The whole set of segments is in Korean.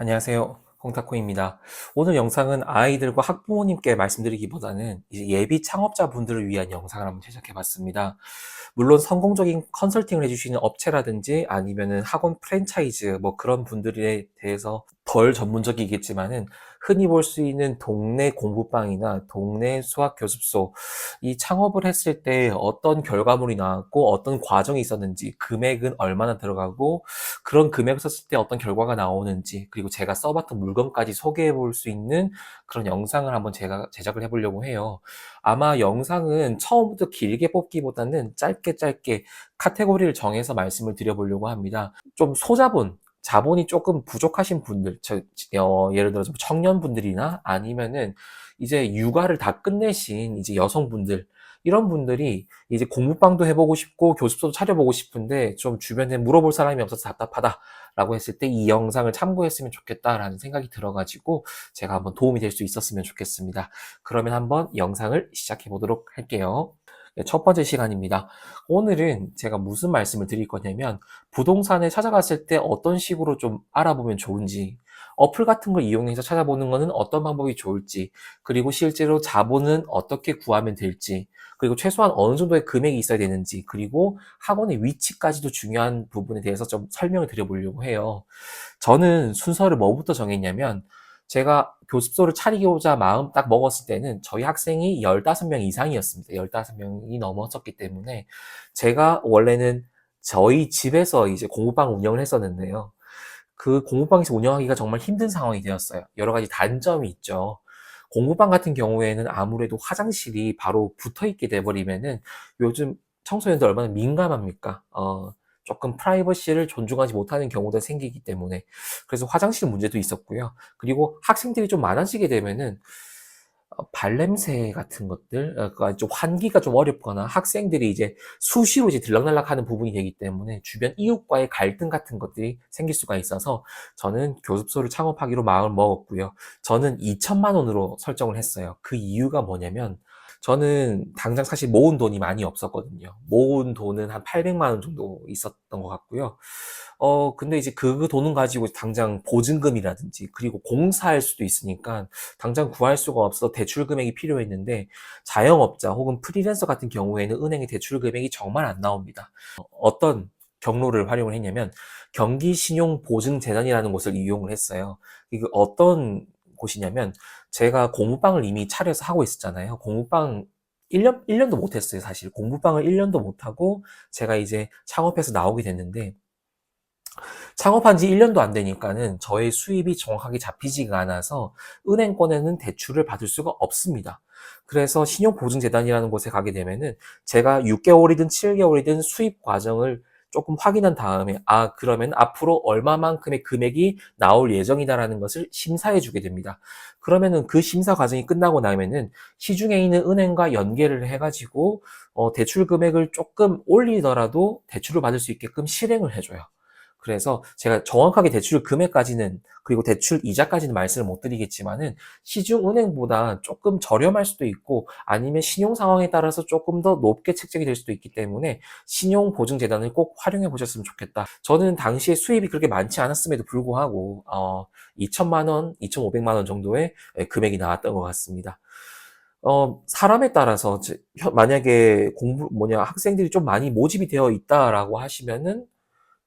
안녕하세요. 홍타코입니다. 오늘 영상은 아이들과 학부모님께 말씀드리기보다는 예비 창업자분들을 위한 영상을 한번 제작해 봤습니다. 물론 성공적인 컨설팅을 해주시는 업체라든지 아니면은 학원 프랜차이즈 뭐 그런 분들에 대해서 덜 전문적이겠지만은 흔히 볼 수 있는 동네 공부방이나 동네 수학 교습소 이 창업을 했을 때 어떤 결과물이 나왔고 어떤 과정이 있었는지 금액은 얼마나 들어가고 그런 금액을 썼을 때 어떤 결과가 나오는지 그리고 제가 써봤던 물건까지 소개해 볼 수 있는 그런 영상을 한번 제가 제작을 해보려고 해요. 아마 영상은 처음부터 길게 뽑기보다는 짧게 짧게 카테고리를 정해서 말씀을 드려보려고 합니다. 좀 소자본 자본이 조금 부족하신 분들, 저, 어, 예를 들어서 청년분들이나 아니면은 이제 육아를 다 끝내신 이제 여성분들, 이런 분들이 이제 공부방도 해보고 싶고 교습소도 차려보고 싶은데 좀 주변에 물어볼 사람이 없어서 답답하다라고 했을 때 이 영상을 참고했으면 좋겠다라는 생각이 들어가지고 제가 한번 도움이 될 수 있었으면 좋겠습니다. 그러면 한번 영상을 시작해 보도록 할게요. 네, 첫 번째 시간입니다. 오늘은 제가 무슨 말씀을 드릴 거냐면 부동산에 찾아갔을 때 어떤 식으로 좀 알아보면 좋은지 어플 같은 걸 이용해서 찾아보는 것은 어떤 방법이 좋을지 그리고 실제로 자본은 어떻게 구하면 될지 그리고 최소한 어느 정도의 금액이 있어야 되는지 그리고 학원의 위치까지도 중요한 부분에 대해서 좀 설명을 드려보려고 해요. 저는 순서를 뭐부터 정했냐면 제가 교습소를 차리고자 마음 딱 먹었을 때는 저희 학생이 15명 이상이었습니다. 15명이 넘었었기 때문에 제가 원래는 저희 집에서 이제 공부방 운영을 했었는데요. 그 공부방에서 운영하기가 정말 힘든 상황이 되었어요. 여러 가지 단점이 있죠. 공부방 같은 경우에는 아무래도 화장실이 바로 붙어 있게 돼버리면은 요즘 청소년들 얼마나 민감합니까? 어, 조금 프라이버시를 존중하지 못하는 경우도 생기기 때문에 그래서 화장실 문제도 있었고요. 그리고 학생들이 좀 많아지게 되면은 어, 발냄새 같은 것들, 어, 그러니까 좀 환기가 좀 어렵거나 학생들이 이제 수시로 이제 들락날락하는 부분이 되기 때문에 주변 이웃과의 갈등 같은 것들이 생길 수가 있어서 저는 교습소를 창업하기로 마음을 먹었고요. 저는 2천만 원으로 설정을 했어요. 그 이유가 뭐냐면 저는 당장 사실 모은 돈이 많이 없었거든요. 모은 돈은 한 800만 원 정도 있었던 것 같고요. 어, 근데 이제 그 돈은 가지고 당장 보증금이라든지 그리고 공사할 수도 있으니까 당장 구할 수가 없어 대출 금액이 필요했는데 자영업자 혹은 프리랜서 같은 경우에는 은행의 대출 금액이 정말 안 나옵니다. 어떤 경로를 활용을 했냐면 경기신용보증재단이라는 곳을 이용을 했어요. 이게 어떤 곳이냐면 제가 공부방을 이미 차려서 하고 있었잖아요. 공부방 1년, 1년도 못했어요, 사실. 공부방을 1년도 못하고 제가 이제 창업해서 나오게 됐는데 창업한 지 1년도 안 되니까는 저의 수입이 정확하게 잡히지가 않아서 은행권에는 대출을 받을 수가 없습니다. 그래서 신용보증재단이라는 곳에 가게 되면은 제가 6개월이든 7개월이든 수입 과정을 조금 확인한 다음에 아 그러면 앞으로 얼마만큼의 금액이 나올 예정이다라는 것을 심사해 주게 됩니다. 그러면은 그 심사 과정이 끝나고 나면은 시중에 있는 은행과 연계를 해가지고 어, 대출 금액을 조금 올리더라도 대출을 받을 수 있게끔 실행을 해줘요. 그래서 제가 정확하게 대출 금액까지는 그리고 대출 이자까지는 말씀을 못 드리겠지만은 시중 은행보다 조금 저렴할 수도 있고 아니면 신용 상황에 따라서 조금 더 높게 책정이 될 수도 있기 때문에 신용 보증 재단을 꼭 활용해 보셨으면 좋겠다. 저는 당시에 수입이 그렇게 많지 않았음에도 불구하고 어 2천만 원, 2,500만 원 정도의 예, 금액이 나왔던 것 같습니다. 어, 사람에 따라서 만약에 공부 뭐냐 학생들이 좀 많이 모집이 되어 있다라고 하시면은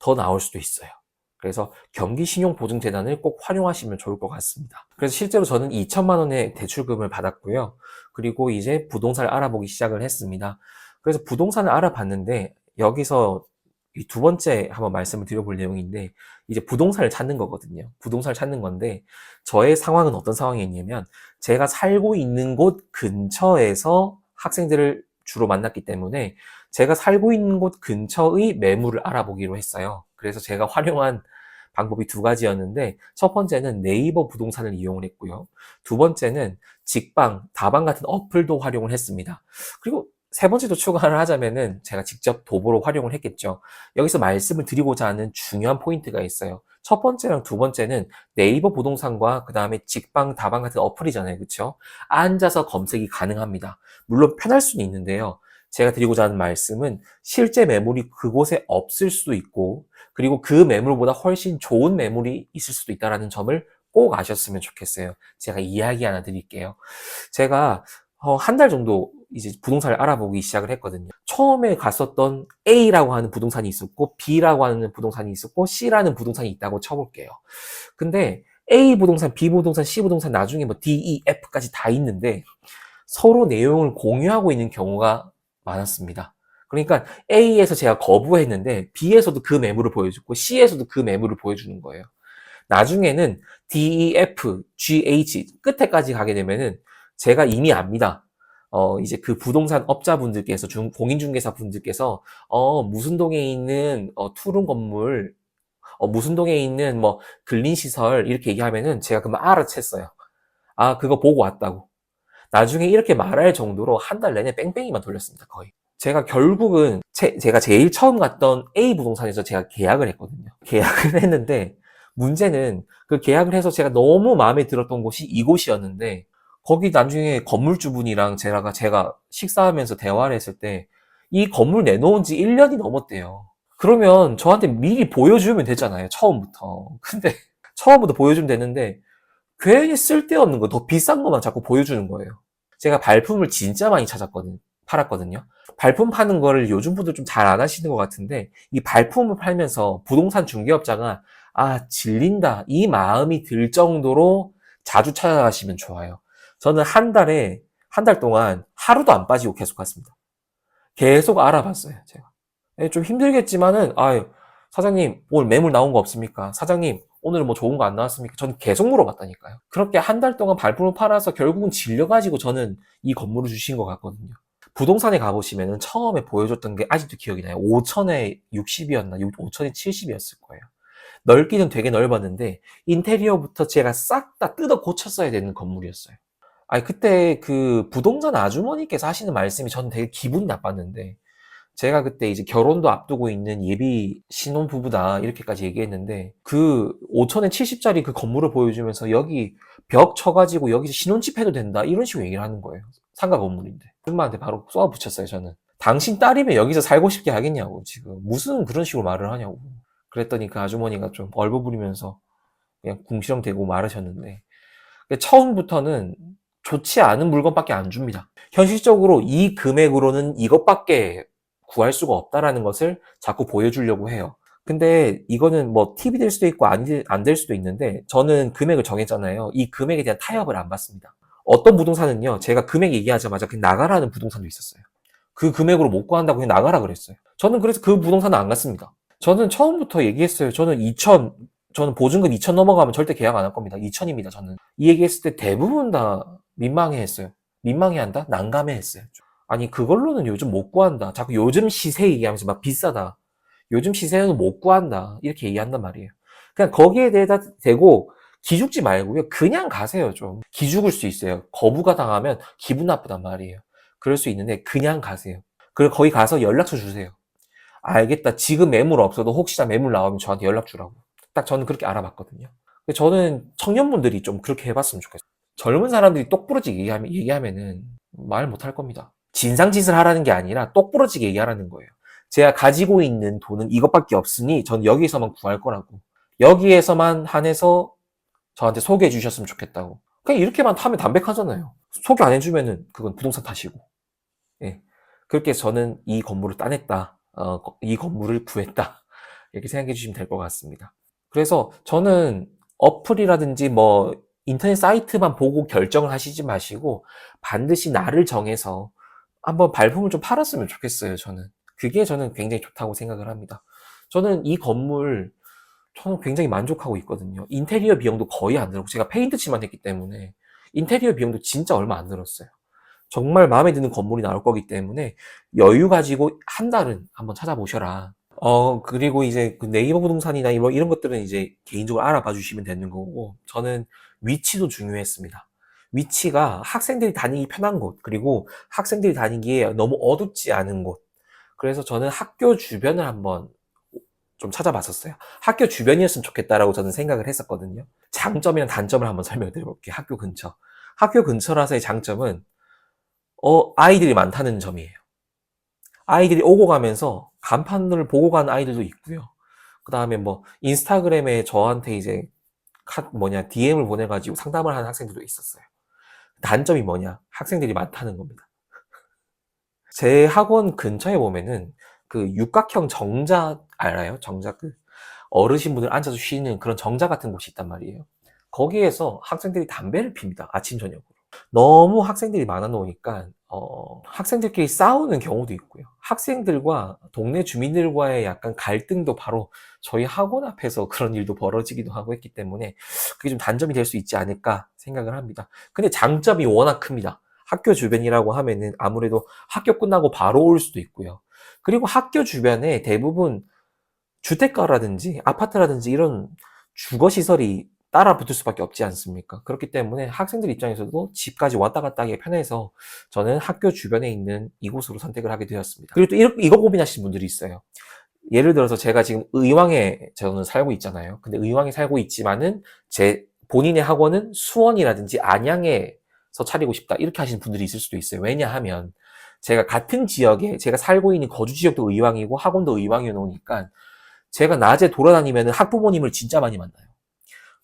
더 나올 수도 있어요. 그래서 경기신용보증재단을 꼭 활용하시면 좋을 것 같습니다. 그래서 실제로 저는 2천만 원의 대출금을 받았고요. 그리고 이제 부동산을 알아보기 시작을 했습니다. 그래서 부동산을 알아봤는데 여기서 이 두 번째 한번 말씀을 드려볼 내용인데 이제 부동산을 찾는 거거든요. 부동산을 찾는 건데 저의 상황은 어떤 상황이었냐면 제가 살고 있는 곳 근처에서 학생들을 주로 만났기 때문에 제가 살고 있는 곳 근처의 매물을 알아보기로 했어요. 그래서 제가 활용한 방법이 두 가지였는데 첫 번째는 네이버 부동산을 이용을 했고요. 두 번째는 직방, 다방 같은 어플도 활용을 했습니다. 그리고 세 번째도 추가를 하자면은 제가 직접 도보로 활용을 했겠죠. 여기서 말씀을 드리고자 하는 중요한 포인트가 있어요. 첫 번째랑 두 번째는 네이버 부동산과 그 다음에 직방, 다방 같은 어플이잖아요. 그쵸? 앉아서 검색이 가능합니다. 물론 편할 수는 있는데요. 제가 드리고자 하는 말씀은 실제 매물이 그곳에 없을 수도 있고 그리고 그 매물보다 훨씬 좋은 매물이 있을 수도 있다는 점을 꼭 아셨으면 좋겠어요. 제가 이야기 하나 드릴게요. 제가 어, 한 달 정도 이제 부동산을 알아보기 시작을 했거든요. 처음에 갔었던 A라고 하는 부동산이 있었고 B라고 하는 부동산이 있었고 C라는 부동산이 있다고 쳐볼게요. 근데 A 부동산, B 부동산, C 부동산 나중에 뭐 D, E, F까지 다 있는데 서로 내용을 공유하고 있는 경우가 많았습니다. 그러니까 A에서 제가 거부했는데 B에서도 그 매물을 보여줬고 C에서도 그 매물을 보여주는 거예요. 나중에는 D, E, F, G, H 끝에까지 가게 되면은 제가 이미 압니다. 어, 이제 그 부동산 업자분들께서, 중, 공인중개사 분들께서, 어, 무슨 동에 있는, 어, 투룸 건물, 어, 무슨 동에 있는, 뭐, 근린시설, 이렇게 얘기하면은 제가 그만 알아챘어요. 아, 그거 보고 왔다고. 나중에 이렇게 말할 정도로 한 달 내내 뺑뺑이만 돌렸습니다, 거의. 제가 결국은, 제, 제가 제일 처음 갔던 A 부동산에서 제가 계약을 했거든요. 계약을 했는데, 문제는 그 계약을 해서 제가 너무 마음에 들었던 곳이 이곳이었는데, 거기 나중에 건물주분이랑 제가, 제가 식사하면서 대화를 했을 때, 이 건물 내놓은 지 1년이 넘었대요. 그러면 저한테 미리 보여주면 되잖아요, 처음부터. 근데, 처음부터 보여주면 되는데, 괜히 쓸데없는 거, 더 비싼 것만 자꾸 보여주는 거예요. 제가 발품을 진짜 많이 찾았거든, 팔았거든요. 발품 파는 거를 요즘 분들 좀 잘 안 하시는 것 같은데, 이 발품을 팔면서 부동산 중개업자가, 아, 질린다. 이 마음이 들 정도로 자주 찾아가시면 좋아요. 저는 한 달에, 한 달 동안 하루도 안 빠지고 계속 갔습니다. 계속 알아봤어요, 제가. 예, 좀 힘들겠지만은, 아유, 사장님, 오늘 매물 나온 거 없습니까? 사장님, 오늘 뭐 좋은 거 안 나왔습니까? 저는 계속 물어봤다니까요. 그렇게 한 달 동안 발품을 팔아서 결국은 질려가지고 저는 이 건물을 주신 것 같거든요. 부동산에 가보시면은 처음에 보여줬던 게 아직도 기억이 나요. 5천에 60이었나? 5천에 70이었을 거예요. 넓기는 되게 넓었는데, 인테리어부터 제가 싹 다 뜯어 고쳤어야 되는 건물이었어요. 아니, 그때 그 부동산 아주머니께서 하시는 말씀이 저는 되게 기분이 나빴는데, 제가 그때 이제 결혼도 앞두고 있는 예비 신혼 부부다, 이렇게까지 얘기했는데, 그 5천에 70짜리 그 건물을 보여주면서 여기 벽 쳐가지고 여기서 신혼집 해도 된다, 이런 식으로 얘기를 하는 거예요. 상가 건물인데. 엄마한테 바로 쏘아 붙였어요, 저는. 당신 딸이면 여기서 살고 싶게 하겠냐고, 지금. 무슨 그런 식으로 말을 하냐고. 그랬더니 그 아주머니가 좀 얼버무리면서 그냥 궁시렁대고 말하셨는데, 처음부터는 좋지 않은 물건밖에 안 줍니다. 현실적으로 이 금액으로는 이것밖에 구할 수가 없다라는 것을 자꾸 보여주려고 해요. 근데 이거는 뭐 팁이 될 수도 있고 안 될 수도 있는데 저는 금액을 정했잖아요. 이 금액에 대한 타협을 안 받습니다. 어떤 부동산은요, 제가 금액 얘기하자마자 그냥 나가라는 부동산도 있었어요. 그 금액으로 못 구한다고 그냥 나가라 그랬어요. 저는 그래서 그 부동산은 안 갔습니다. 저는 처음부터 얘기했어요. 저는 2천, 저는 보증금 2천 넘어가면 절대 계약 안 할 겁니다. 2천입니다, 저는. 이 얘기했을 때 대부분 다 민망해 했어요. 민망해 한다? 난감해 했어요. 아니, 그걸로는 요즘 못 구한다. 자꾸 요즘 시세 얘기하면서 막 비싸다. 요즘 시세는 못 구한다. 이렇게 얘기한단 말이에요. 그냥 거기에 대해서 대고 기죽지 말고요. 그냥 가세요, 좀. 기죽을 수 있어요. 거부가 당하면 기분 나쁘단 말이에요. 그럴 수 있는데 그냥 가세요. 그리고 거기 가서 연락처 주세요. 알겠다. 지금 매물 없어도 혹시나 매물 나오면 저한테 연락 주라고. 딱 저는 그렇게 알아봤거든요. 저는 청년분들이 좀 그렇게 해봤으면 좋겠어요. 젊은 사람들이 똑부러지게 얘기하면, 얘기하면은 말 못할 겁니다. 진상짓을 하라는 게 아니라 똑부러지게 얘기하라는 거예요. 제가 가지고 있는 돈은 이것밖에 없으니 전 여기에서만 구할 거라고. 여기에서만 한해서 저한테 소개해 주셨으면 좋겠다고. 그냥 이렇게만 하면 담백하잖아요. 소개 안 해주면은 그건 부동산 탓이고. 예. 그렇게 저는 이 건물을 따냈다. 어, 이 건물을 구했다. 이렇게 생각해 주시면 될 것 같습니다. 그래서 저는 어플이라든지 뭐 인터넷 사이트만 보고 결정을 하시지 마시고 반드시 나를 정해서 한번 발품을 좀 팔았으면 좋겠어요, 저는. 그게 저는 굉장히 좋다고 생각을 합니다. 저는 이 건물, 저는 굉장히 만족하고 있거든요. 인테리어 비용도 거의 안 들었고, 제가 페인트 칠만 했기 때문에 인테리어 비용도 진짜 얼마 안 들었어요. 정말 마음에 드는 건물이 나올 거기 때문에 여유 가지고 한 달은 한번 찾아보셔라. 어, 그리고 이제 그 네이버 부동산이나 이런, 이런 것들은 이제 개인적으로 알아봐 주시면 되는 거고, 저는 위치도 중요했습니다. 위치가 학생들이 다니기 편한 곳, 그리고 학생들이 다니기에 너무 어둡지 않은 곳. 그래서 저는 학교 주변을 한번 좀 찾아봤었어요. 학교 주변이었으면 좋겠다라고 저는 생각을 했었거든요. 장점이랑 단점을 한번 설명드려 볼게요. 학교 근처. 학교 근처라서의 장점은, 어, 아이들이 많다는 점이에요. 아이들이 오고 가면서 간판을 보고 간 아이들도 있고요. 그 다음에 뭐 인스타그램에 저한테 이제 카 뭐냐 DM을 보내가지고 상담을 하는 학생들도 있었어요. 단점이 뭐냐? 학생들이 많다는 겁니다. 제 학원 근처에 보면은 그 육각형 정자 알아요? 정자 그 어르신분들 앉아서 쉬는 그런 정자 같은 곳이 있단 말이에요. 거기에서 학생들이 담배를 핍니다. 아침 저녁으로. 너무 학생들이 많아 놓으니까 어, 학생들끼리 싸우는 경우도 있고요. 학생들과 동네 주민들과의 약간 갈등도 바로 저희 학원 앞에서 그런 일도 벌어지기도 하고 했기 때문에 그게 좀 단점이 될 수 있지 않을까 생각을 합니다. 근데 장점이 워낙 큽니다. 학교 주변이라고 하면은 아무래도 학교 끝나고 바로 올 수도 있고요. 그리고 학교 주변에 대부분 주택가라든지 아파트라든지 이런 주거 시설이 따라 붙을 수밖에 없지 않습니까? 그렇기 때문에 학생들 입장에서도 집까지 왔다 갔다 하기 편해서 저는 학교 주변에 있는 이곳으로 선택을 하게 되었습니다. 그리고 또 이거, 이거 고민하시는 분들이 있어요. 예를 들어서 제가 지금 의왕에 저는 살고 있잖아요. 근데 의왕에 살고 있지만은 제 본인의 학원은 수원이라든지 안양에서 차리고 싶다. 이렇게 하시는 분들이 있을 수도 있어요. 왜냐하면 제가 같은 지역에 제가 살고 있는 거주 지역도 의왕이고 학원도 의왕이어 놓으니까 제가 낮에 돌아다니면 학부모님을 진짜 많이 만나요.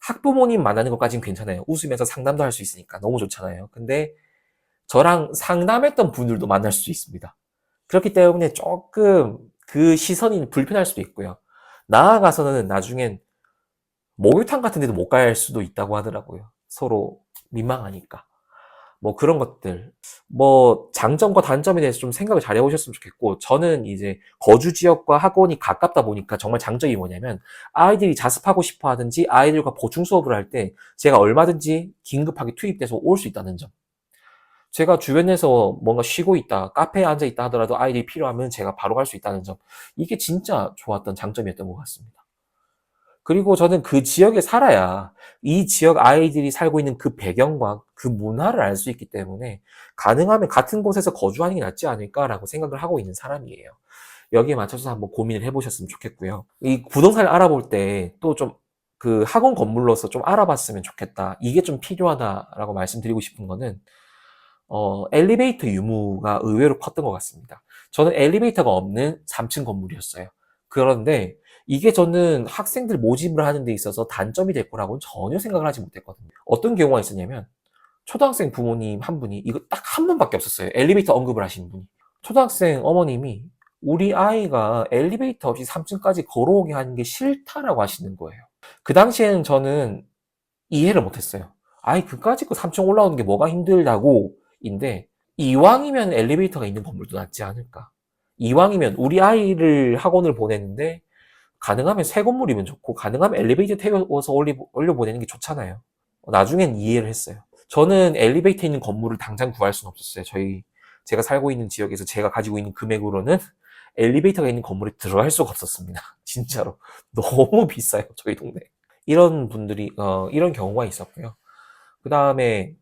학부모님 만나는 것까지는 괜찮아요. 웃으면서 상담도 할 수 있으니까 너무 좋잖아요. 근데 저랑 상담했던 분들도 만날 수 있습니다. 그렇기 때문에 조금 그 시선이 불편할 수도 있고요. 나아가서는 나중엔 목욕탕 같은 데도 못 갈 수도 있다고 하더라고요. 서로 민망하니까. 뭐 그런 것들. 뭐 장점과 단점에 대해서 좀 생각을 잘 해보셨으면 좋겠고, 저는 이제 거주 지역과 학원이 가깝다 보니까 정말 장점이 뭐냐면, 아이들이 자습하고 싶어 하든지 아이들과 보충 수업을 할 때 제가 얼마든지 긴급하게 투입돼서 올 수 있다는 점. 제가 주변에서 뭔가 쉬고 있다, 카페에 앉아 있다 하더라도 아이들이 필요하면 제가 바로 갈 수 있다는 점. 이게 진짜 좋았던 장점이었던 것 같습니다. 그리고 저는 그 지역에 살아야 이 지역 아이들이 살고 있는 그 배경과 그 문화를 알 수 있기 때문에 가능하면 같은 곳에서 거주하는 게 낫지 않을까라고 생각을 하고 있는 사람이에요. 여기에 맞춰서 한번 고민을 해보셨으면 좋겠고요. 이 부동산을 알아볼 때 또 좀 그 학원 건물로서 좀 알아봤으면 좋겠다. 이게 좀 필요하다라고 말씀드리고 싶은 거는 어, 엘리베이터 유무가 의외로 컸던 것 같습니다. 저는 엘리베이터가 없는 3층 건물이었어요. 그런데 이게 저는 학생들 모집을 하는 데 있어서 단점이 될 거라고는 전혀 생각을 하지 못했거든요. 어떤 경우가 있었냐면 초등학생 부모님 한 분이 이거 딱한 번밖에 없었어요. 엘리베이터 언급을 하시는 분이. 초등학생 어머님이 우리 아이가 엘리베이터 없이 3층까지 걸어오게 하는 게 싫다라고 하시는 거예요. 그 당시에는 저는 이해를 못했어요. 아이 그까짓 거 3층 올라오는 게 뭐가 힘들다고 인데 이왕이면 엘리베이터가 있는 건물도 낫지 않을까. 이왕이면 우리 아이를 학원을 보내는데 가능하면 새 건물이면 좋고 가능하면 엘리베이터 태워서 올려보내는 게 좋잖아요. 나중엔 이해를 했어요. 저는 엘리베이터 있는 건물을 당장 구할 수는 없었어요. 저희 제가 살고 있는 지역에서 제가 가지고 있는 금액으로는 엘리베이터가 있는 건물에 들어갈 수가 없었습니다. 진짜로 너무 비싸요 저희 동네. 이런 분들이 어, 이런 경우가 있었고요. 그 다음에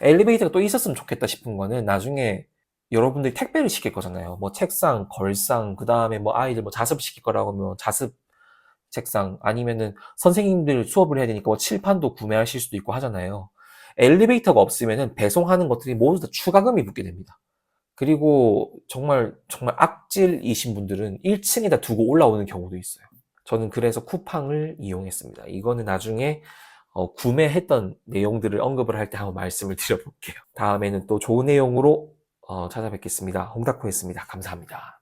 엘리베이터가 또 있었으면 좋겠다 싶은 거는 나중에 여러분들이 택배를 시킬 거잖아요. 뭐 책상, 걸상, 그 다음에 뭐 아이들 뭐 자습 시킬 거라고 하면 자습 책상 아니면은 선생님들 수업을 해야 되니까 뭐 칠판도 구매하실 수도 있고 하잖아요. 엘리베이터가 없으면은 배송하는 것들이 모두 다 추가금이 붙게 됩니다. 그리고 정말 정말 악질이신 분들은 1층에다 두고 올라오는 경우도 있어요. 저는 그래서 쿠팡을 이용했습니다. 이거는 나중에 어, 구매했던 내용들을 언급을 할 때 한번 말씀을 드려볼게요. 다음에는 또 좋은 내용으로 어, 찾아뵙겠습니다. 홍다코였습니다. 감사합니다.